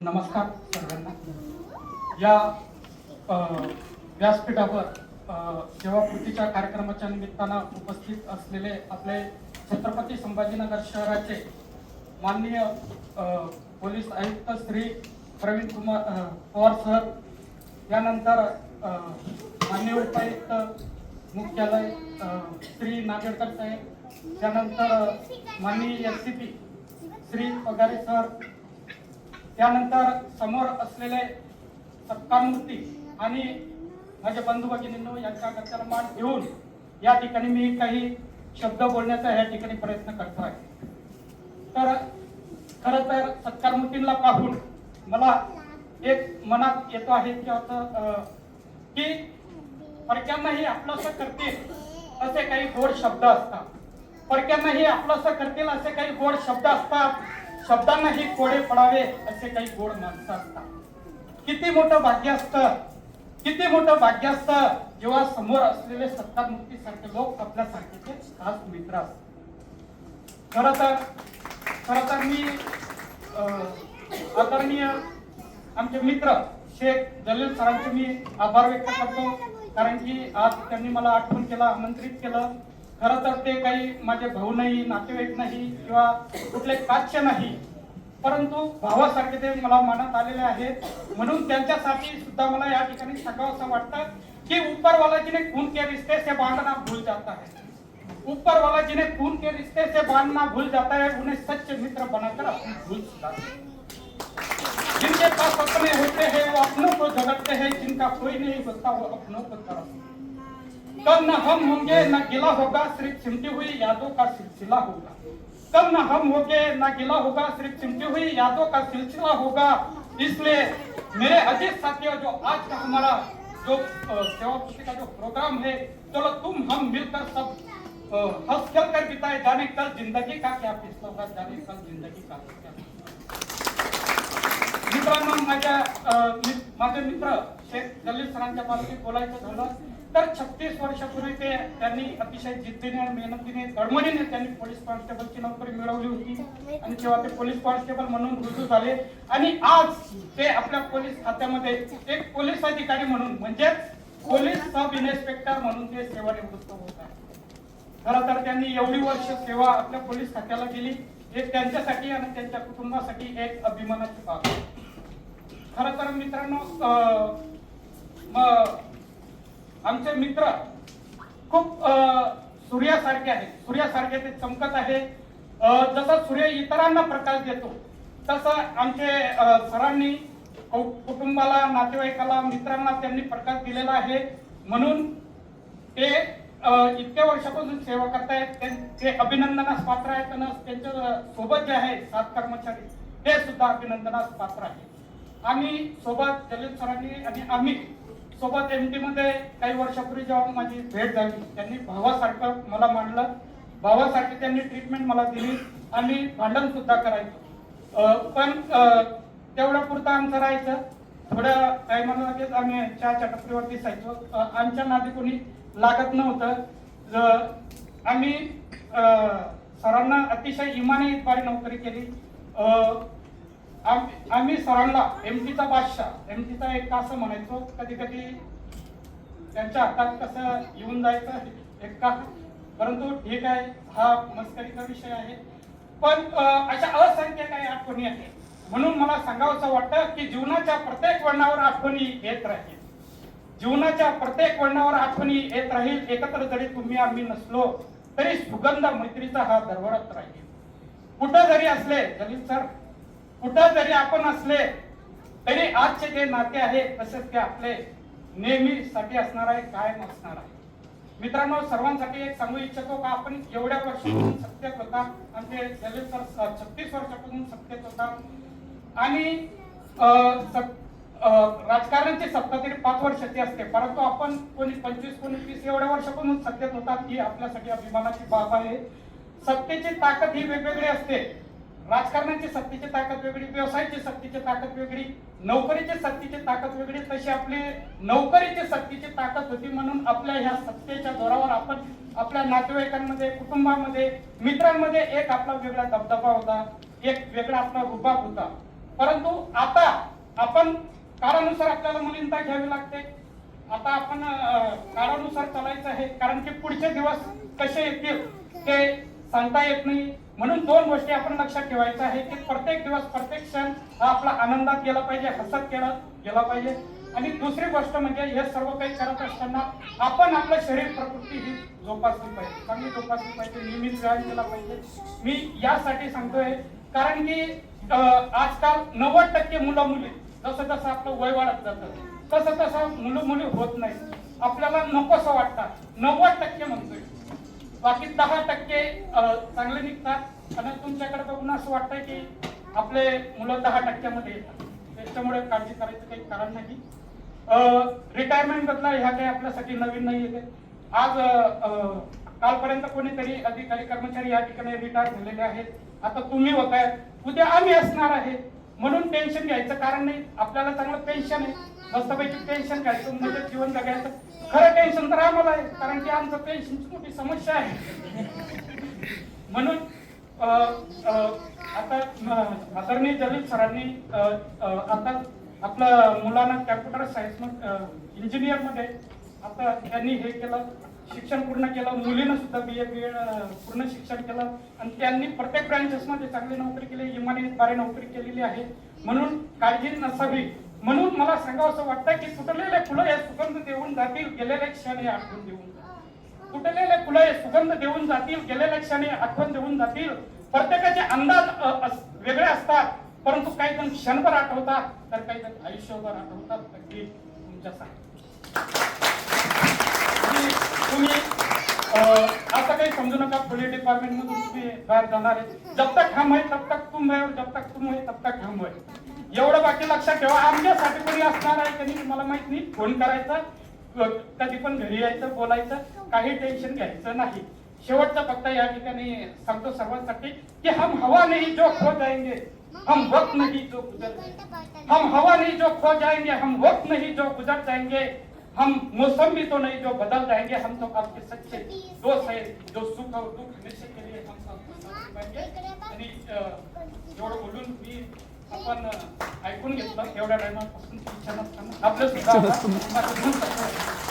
नमस्कार सर्वांना. या व्यासपीठावर जेव्हा सेवापूर्तीच्या कार्यक्रमाच्या निमित्तानं उपस्थित असलेले आपले छत्रपती संभाजीनगर शहराचे माननीय पोलीस आयुक्त श्री प्रवीण कुमार पवार सर यानंतर माननीय उपायुक्त मुख्यालय श्री नागेडकर साहेब त्यानंतर माननीय S C P Shri Pagare sir त्यानंतर समोर असलेले सत्कारमूर्ती आणि माझे बंधू भगिनींनो यांच्या गत्याला मान घेऊन या ठिकाणी मी काही शब्द बोलण्याचा या ठिकाणी प्रयत्न करतो आहे. तर खर तर सत्कारमूर्तींना पाहून मला एक मनात येतो आहे की आता की परक्यांनाही आपलंसं करतील असे काही गोड शब्द असतात. परक्यांनाही आपलंसं करतील असे काही गोड शब्द असतात. शब्दांनाही कोडे पडावे असे काही गोड माणसं असतात. किती मोठं भाग्य असतं किती मोठं भाग्य असतं जेव्हा समोर असलेले सत्तामुक्ती सारखे लोक आपल्या सारखेचे खास मित्र असतात. खर तर खर तर मी अं, आदरणीय आमचे मित्र शेख जलील सरांचे मी आभार व्यक्त करतो. कारण की आज त्यांनी मला आठवण केलं आमंत्रित केलं. खरं तर ते काही माझे भाऊ नाही नातेवाईक नाही किंवा कुठले काच्य नाही परंतु भावासारखे ते मला मानत आलेले आहेत. म्हणून त्यांच्यासाठी सुद्धा मला या ठिकाणी सांगावं असं वाटतं की ऊपर वाला खून के रिश्ते से बांधना भूल जाता है. ऊपर वाला जिन्हें खून के रिश्ते से बांधना भूल जाता है उन्हें सच्चे मित्र बनाकर अपनी भूल सुधारता जिनके पास अपने होते हैं वो अपनों को झगड़ते हैं जिनका कोई नहीं होता वो अपनों को तरफ कल न हम होंगे न गिला होगा सिर्फ़ चिमटी हुई यादों का सिलसिला होगा कल न हम होंगे न गिला होगा सिर्फ़ चिमटी हुई यादों का सिलसिला होगा। इसलिए मेरे अजीत साथियों, जो आज का हमारा जो सेवा का जो प्रोग्राम है, चलो तुम, हम मिलकर सब हंस खेल कर बिताए, जाने कल ज़िंदगी का क्या फैसला होगा, जाने कल ज़िंदगी का मित्रांनो, माझ्या माझे मित्र शेख जलील सरांच्या बाबतीत बोलायचं झालं. तर छत्तीस वर्षापूर्वी ते त्यांनी अतिशय जिद्दीने आणि मेहनतीने तळमळीने त्यांनी पोलीस कॉन्स्टेबलची नोकरी मिळवली होती. आणि तेव्हा ते पोलीस कॉन्स्टेबल म्हणून रुजू झाले. आणि आज ते आपल्या पोलीस खात्यामध्ये एक पोलीस अधिकारी म्हणून म्हणजेच पोलीस सब इन्स्पेक्टर म्हणून ते सेवानिवृत्त होत आहे खरं तर त्यांनी एवढी वर्ष सेवा आपल्या पोलीस खात्याला दिली. हे त्यांच्यासाठी आणि त्यांच्या कुटुंबासाठी एक अभिमानाची बाब खरं तर मित्रांनो अं, आमचे मित्र खूप सूर्यासारखे आहेत. सूर्यासारखे ते चमकत आहे. जसा सूर्य इतरांना प्रकाश देतो तसं आमचे सरांनी कुटुंबाला नातेवाईकाला मित्रांना त्यांनी प्रकाश दिलेला आहे. म्हणून ते इतक्या वर्षापासून सेवा करतायत. ते- ते अभिनंदनास पात्र आहेत आणि त्यांच्यासोबत जे आहे सात कर्मचारी ते सुद्धा अभिनंदनास पात्र आहे आम्ही सोबत जलील सरांनी आणि आम्ही सोबत एम टी मध्ये काही वर्षापूर्वी जेव्हा माझी भेट झाली त्यांनी भावासारखं मला मांडलं. भावासाठी त्यांनी ट्रीटमेंट मला दिली आणि भांडण सुद्धा करायचो. पण तेवढं तेवढ्या पुरतं आमचं राहायचं. थोड्या टायमाला लगेच आम्ही चहाच्या टपरीवर दिसायचो. आमच्या नादी कोणी लागत नव्हतं. आम्ही सरांना अतिशय इमानीद्वारे नोकरी केली. आम्ही सरांना एमटीचा बादशाह एमटीचा एक असं म्हणायचो कधी कधी त्यांच्या हातात कसं येऊन जायचं एक का? परंतु ठीक आहे हा मस्करीचा विषय आहे. पण अशा असंख्य काही आठवणी आहेत. म्हणून मला सांगावंसं वाटतं की जीवनाच्या प्रत्येक वळणावर आठवणी येत राहील. जीवनाच्या प्रत्येक वळणावर आठवणी येत राहील एकत्र जरी तुम्ही आम्ही नसलो तरी सुगंध मैत्रीचा हा दरवळत राहील. कुठं जरी असले जलील सर कुठं जरी आपण असले तरी आजचे जे नाते आहे तसेच ते आपले नेहमीसाठी असणार आहे कायम असणार आहे. मित्रांनो सर्वांसाठी एक सांगू इच्छितो का आपण एवढ्या वर्षापासून सत्तेत होता आमचे ते सर छत्तीस वर्षापासून सत्तेत होता. आणि राजकारणाची सत्ता तरी पाच वर्षाची असते परंतु आपण कोणी पंचवीस कोणी तीस एवढ्या वर्षापासून सत्तेत होतात ही आपल्यासाठी अभिमानाची बाब आहे. सत्तेची ताकद ही वेगवेगळी असते. राजकारणाची सक्तीची ताकद वेगळी व्यवसायाची सक्तीची ताकद वेगळी नोकरीची सक्तीची ताकद वेगळी तशी आपली नोकरीची सक्तीची ताकद होती म्हणून आपल्या ह्या सत्तेच्या जोरावर आपण आपल्या नातेवाईकांमध्ये कुटुंबामध्ये मित्रांमध्ये एक आपला वेगळा दबदबा होता एक वेगळा आपला रुबाब होता. परंतु आता आपण काळानुसार आपल्याला मुलींता घ्यावी लागते. आता आपण काळानुसार चालायचं आहे कारण की पुढचे दिवस कसे येतील ते सांगता येत नाही. म्हणून दोन गोष्टी आपण लक्षात ठेवायचं आहे की प्रत्येक दिवस प्रत्येक क्षण हा आपला आनंदात गेला पाहिजे हसत केला गेला पाहिजे. आणि दुसरी गोष्ट म्हणजे हे सर्व काही करत असताना आपण आपलं शरीर प्रकृती ही जोपासली पाहिजे. चांगली जोपासली पाहिजे नियमित व्यायाम केला पाहिजे. मी यासाठी सांगतोय कारण की आजकाल नव्वद टक्के मुलं मुली जसं जसं आपलं वय वाढत जातं तसं तसं मुलं मुली होत नाही. आपल्याला नकोसं वाटतात नव्वद टक्के म्हणतोय. बाकी दहा टक्के चांगले निघतात. आणि तुमच्याकडे बघून असं वाटतंय की आपले मुलं दहा टक्क्यामध्ये येतात. त्याच्यामुळे काळजी करायचं काही कारण नाही. रिटायरमेंट बदला ह्या काही आपल्यासाठी नवीन नाही येते आज कालपर्यंत कोणीतरी अधिकारी कर्मचारी या ठिकाणी रिटायर झालेले आहेत. आता तुम्ही होत आहेत उद्या आम्ही असणार आहे. म्हणून टेन्शन घ्यायचं कारण नाही. आपल्याला चांगलं पेन्शन आहे. मस्तपैकी पेन्शन घ्यायचं म्हणजे जीवन जगायचं खरं टेन्शन तर आम्हाला आहे कारण की आमचं पेन्शनची मोठी समस्या आहे. म्हणून आता आदरणीय जलील सरांनी आता आपल्या मुलांना कॅम्प्युटर सायन्स इंजिनियरमध्ये आता त्यांनी हे केलं शिक्षण पूर्ण केलं मुलीनं सुद्धा बी ए बी एड पूर्ण शिक्षण केलं आणि त्यांनी प्रत्येक ब्रँचेसमध्ये चांगली नोकरी केली इमानीद्वारे नोकरी केलेली आहे. म्हणून काळजी नसावी. म्हणून मला सांगावं असं वाटतं की तुटलेले फुलं हे सुगंध देऊन जातील गेलेले क्षण हे आठवून देऊन जातील. तुटलेले फुलं हे सुगंध देऊन जातील गेलेल्या हे आठवण देऊन जातील. प्रत्येकाचे अंदाज वेगळे असतात. परंतु काही जण क्षणभर आठवतात तर काही जण आयुष्यभर आठवतात. अगदी तुमच्या तुम्ही असं काही समजू नका पोलीस डिपार्टमेंट मधून तुम्ही बाहेर जाणार आहे. जब तक हम है तब तक तुम है और जब तक तुम है तब तक हम है. एवढं बाकी लक्षात ठेवा. आमच्यासाठी कोणी असणार आहे कधी मला माहीत नाही. फोन करायचा कधी पण घरी यायचं बोलायचं काही टेन्शन घ्यायचं नाही. शेवटचा फक्त या ठिकाणी सांगतो सर्वांसाठी की हम हवा नाही जो खो जाएंगे हम वक्त नहीं जो गुजर जाएंगे. हम हवा नहीं जो खो जाएंगे हम वक्त नहीं जो गुजर जाएंगे. हम मौसम भी तो नहीं जो बदल जाएंगे. हम तो आपके सच्चे दोस्त है जो सुख और दुख हमेशा के लिए हम सब जोड़ बोलून मी आपण ऐकून घेतलं एवढ्या टायमापासून इच्छा नसताना आपलं सुद्धा